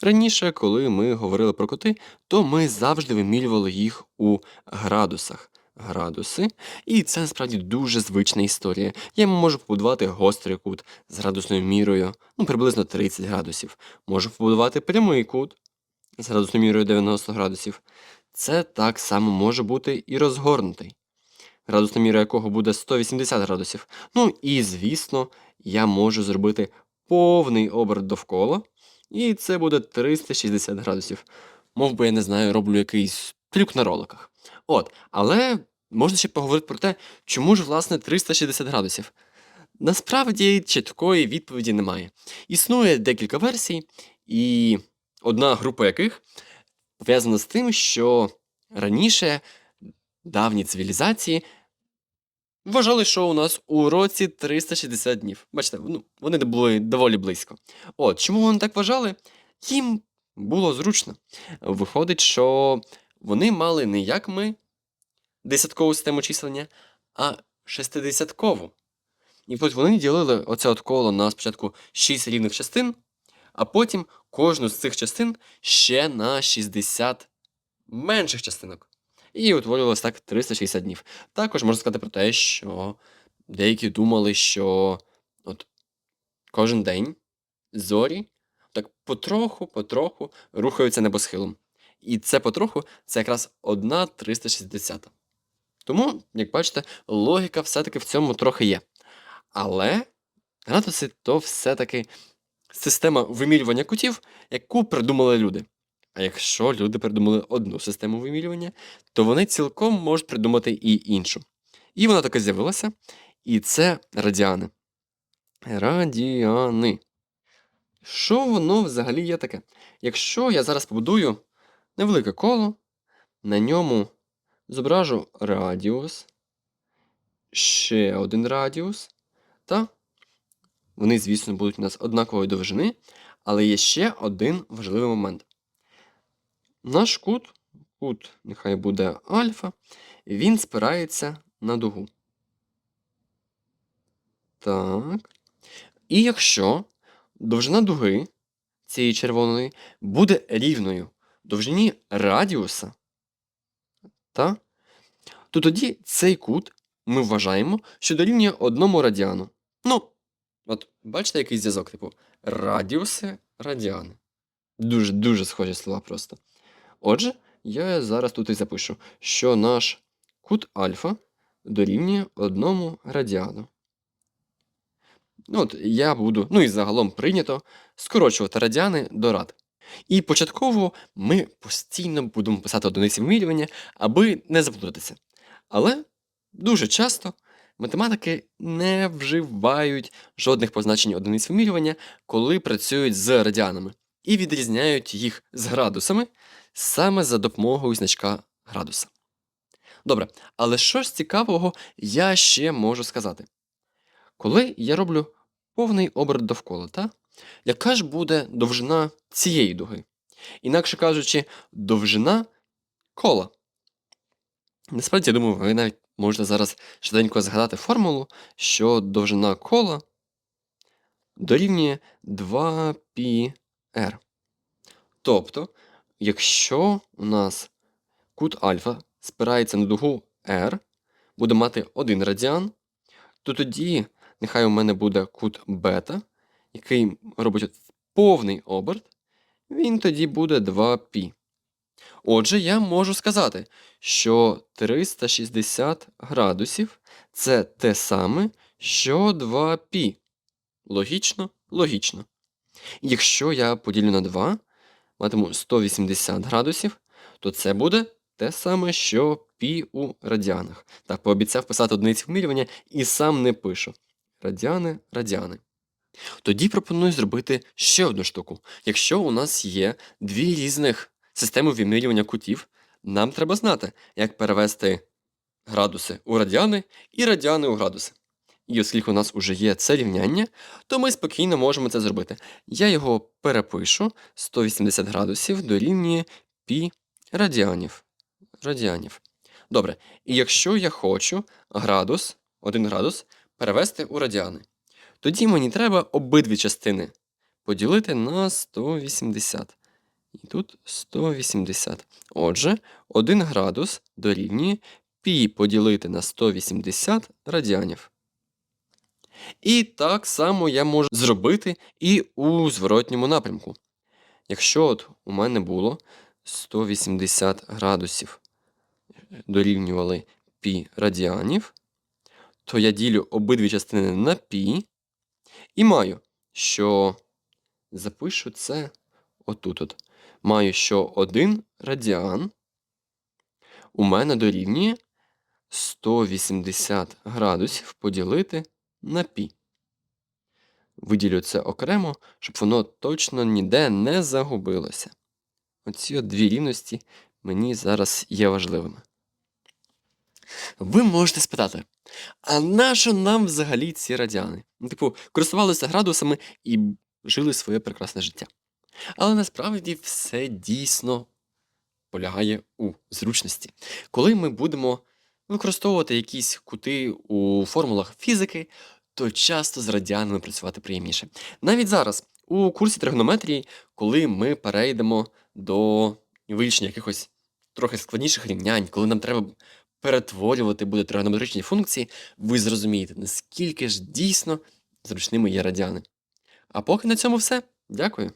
Раніше, коли ми говорили про кути, то ми завжди вимірювали їх у градусах. Градуси. І це насправді дуже звична історія. Я можу побудувати гострий кут з градусною мірою, ну, приблизно 30 градусів. Можу побудувати прямий кут з градусною мірою 90 градусів. Це так само може бути і розгорнутий, градусна міра якого буде 180 градусів. Ну і, звісно, я можу зробити повний оберт довкола, і це буде 360 градусів. Мов би, я не знаю, роблю якийсь трюк на роликах. От, але можна ще поговорити про те, чому ж, власне, 360 градусів. Насправді чіткої відповіді немає. Існує декілька версій, і одна група яких пов'язана з тим, що раніше давні цивілізації вважали, що у нас у році 360 днів. Бачите, ну, вони були доволі близько. От, чому вони так вважали? Їм було зручно. Виходить, що вони мали не як ми десяткову систему числення, а шестидесяткову. І от вони ділили оце от коло на спочатку 6 рівних частин, а потім кожну з цих частин ще на 60 менших частинок. І утворювалось так 360 днів. Також можна сказати про те, що деякі думали, що от кожен день зорі так потроху-потроху рухаються небосхилом. І це потроху це якраз одна 360. Тому, як бачите, логіка все-таки в цьому трохи є. Але градуси то все-таки система вимірювання кутів, яку придумали люди. А якщо люди придумали одну систему вимірювання, то вони цілком можуть придумати і іншу. І вона таки з'явилася, і це радіани. Радіани. Що воно взагалі є таке? Якщо я зараз побудую невелике коло, на ньому зображу радіус, ще один радіус, та вони, звісно, будуть у нас однакової довжини, але є ще один важливий момент. Наш кут, кут нехай буде альфа, він спирається на дугу. Так. І якщо довжина дуги цієї червоної буде рівною довжині радіуса, та, то тоді цей кут ми вважаємо, що дорівнює одному радіану. Ну, от бачите, який зв'язок, типу, радіуси, радіани. Дуже-дуже схожі слова просто. Отже, я зараз тут і запишу, що наш кут альфа дорівнює одному радіану. Ну, От я буду, ну і загалом прийнято, скорочувати радіани до рад. І початково ми постійно будемо писати одиниці вимірювання, аби не заплутатися. Але дуже часто математики не вживають жодних позначень одиниць вимірювання, коли працюють з радіанами, і відрізняють їх з градусами саме за допомогою значка градуса. Добре, але що ж цікавого я ще можу сказати? Коли я роблю повний оберт довкола, та? яка ж буде довжина цієї дуги? Інакше кажучи, довжина кола. Насправді, я думаю, ви навіть можете зараз швиденько згадати формулу, що довжина кола дорівнює R. Тобто, якщо у нас кут альфа спирається на дугу R, буде мати один радіан, то тоді нехай у мене буде кут бета, який робить повний оберт, він тоді буде 2π. Отже, я можу сказати, що 360 градусів це те саме, що 2π. Логічно, логічно. Якщо я поділю на 2, матиму 180 градусів, то це буде те саме, що π у радіанах. Так, пообіцяв писати одиниці вимірювання і сам не пишу. Радіани, радіани. Тоді пропоную зробити ще одну штуку. Якщо у нас є дві різних системи вимірювання кутів, нам треба знати, як перевести градуси у радіани і радіани у градуси. І оскільки у нас уже є це рівняння, то ми спокійно можемо це зробити. Я його перепишу 180 градусів дорівнює π радіанів. радіанів. Добре, і якщо я хочу градус, 1 градус, перевести у радіани, тоді мені треба обидві частини поділити на 180. І тут 180. Отже, 1 градус дорівнює пі поділити на 180 радіанів. І так само я можу зробити і у зворотньому напрямку. Якщо от у мене було 180 градусів дорівнювали пі радіанів, то я ділю обидві частини на пі і маю, що запишу це отут. От. Маю, що 1 радіан у мене дорівнює 180 градусів поділити на пі. Виділю це окремо, щоб воно точно ніде не загубилося. Оці от дві рівності мені зараз є важливими. Ви можете спитати, а нащо нам взагалі ці радіани? Ну, Типу, користувалися градусами і жили своє прекрасне життя. Але насправді все дійсно полягає у зручності. Коли ми будемо використовувати якісь кути у формулах фізики, то часто з радіанами працювати приємніше. Навіть зараз, у курсі тригонометрії, коли ми перейдемо до вирішення якихось трохи складніших рівнянь, коли нам треба перетворювати буде тригонометричні функції, ви зрозумієте, наскільки ж дійсно зручними є радіани. А поки на цьому все. Дякую.